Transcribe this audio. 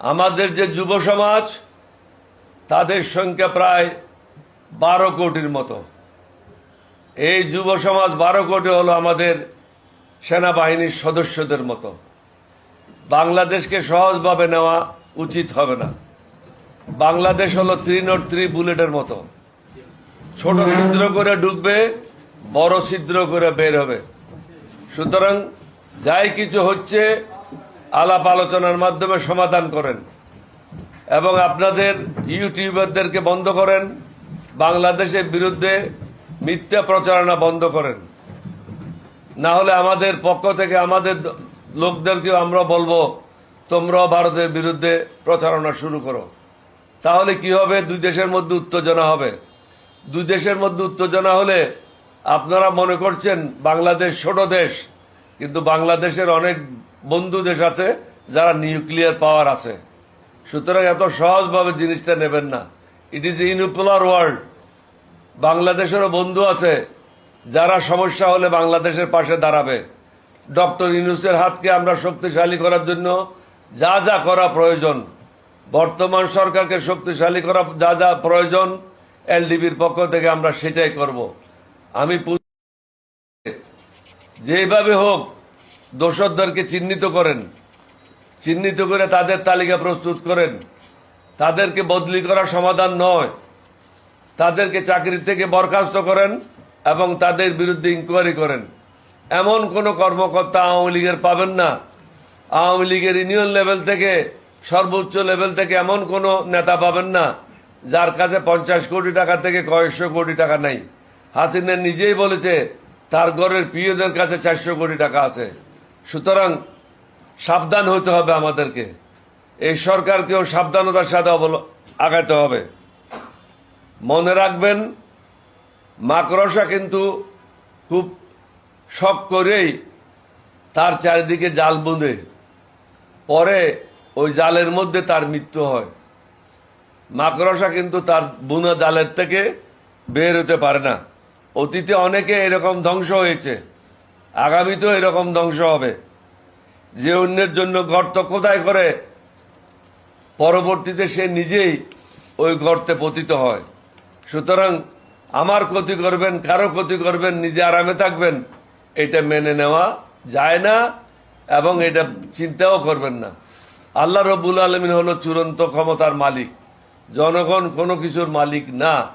আমাদের যে যুব সমাজ, তাদের সংখ্যা প্রায় বারো কোটির মতো। এই যুব সমাজ বারো কোটি হলো আমাদের সেনাবাহিনীর সদস্যদের মতো। বাংলাদেশকে সহজভাবে নেওয়া উচিত হবে না। বাংলাদেশ হলো থ্রি নট থ্রি বুলেটের মতো। ছোট ছিদ্র করে ঢুকবে বড় ছিদ্র করে বের হবে। সুতরাং যাই কিছু হচ্ছে আলাপ আলোচনার মাধ্যমে সমাধান করেন এবং আপনাদের ইউটিউবারদেরকে বন্ধ করেন, বাংলাদেশের বিরুদ্ধে মিথ্যা প্রচারণা বন্ধ করেন। না হলে আমাদের পক্ষ থেকে আমাদের লোকদেরকেও আমরা বলব, তোমরাও ভারতের বিরুদ্ধে প্রচারণা শুরু করো। তাহলে কি হবে? দুই দেশের মধ্যে উত্তেজনা হবে। দুই দেশের মধ্যে উত্তেজনা হলে আপনারা মনে করছেন বাংলাদেশ ছোট দেশ, কিন্তু বাংলাদেশের অনেক বন্ধু দেশ আছে যারা নিউক্লিয়ার পাওয়ার আছে। সুতরাং এত সহজভাবে জিনিসটা নেবেন না। ইট ইজ ইউনিপোলার ওয়ার্ল্ড বাংলাদেশেরও বন্ধু আছে, যারা সমস্যা হলে বাংলাদেশের পাশে দাঁড়াবে। ডক্টর ইউনুসের হাতকে আমরা শক্তিশালী করার জন্য যা যা করা প্রয়োজন। বর্তমান সরকারকে শক্তিশালী করা যা যা প্রয়োজন, এলডিবির পক্ষ থেকে আমরা সেটাই করব। আমি যেভাবে হোক দোষরদেরকে চিহ্নিত করেন। চিহ্নিত করে তাদের তালিকা প্রস্তুত করেন। তাদেরকে বদলি করা সমাধান নয়। তাদেরকে চাকরি থেকে বরখাস্ত করেন এবং তাদের বিরুদ্ধে ইনকোয়ারি করেন। এমন কোন কর্মকর্তা আওয়ামী লীগের পাবেন না। আওয়ামী লীগের ইউনিয়ন লেভেল থেকে, সর্বোচ্চ লেভেল থেকে এমন কোন নেতা পাবেন না, যার কাছে পঞ্চাশ কোটি টাকা থেকে কয়েকশো কোটি টাকা নাই। হাসিনা নিজেই বলেছে, তার ঘরের প্রিয়দের কাছে চারশো কোটি টাকা আছে। সুতরাং সাবধান হতে হবে আমাদেরকে। এই সরকারকেও সাবধানতার সাথে আগাতে হবে। মনে রাখবেন, মাকড়সা কিন্তু খুব শখ করেই তার চারিদিকে জাল বুঁদে পরে ওই জালের মধ্যে তার মৃত্যু হয়। মাকড়সা কিন্তু তার বুনা জালের থেকে বের হতে পারে না। অতীতে অনেকে এরকম ধ্বংস হয়েছে। আগামীতেও এরকম ধ্বংস হবে। যে অন্যের জন্য গর্ত কোথায় করে, পরবর্তীতে সে নিজেই ওই গর্তে পতিত হয়। সুতরাং আমার ক্ষতি করবেন, কারও ক্ষতি করবেন, নিজে আরামে থাকবেন, এটা মেনে নেওয়া যায় না এবং এটা চিন্তাও করবেন না। আল্লাহ রবুল আলমিন হলো চূড়ান্ত ক্ষমতার মালিক। জনগণ কোনো কিছুর মালিক না।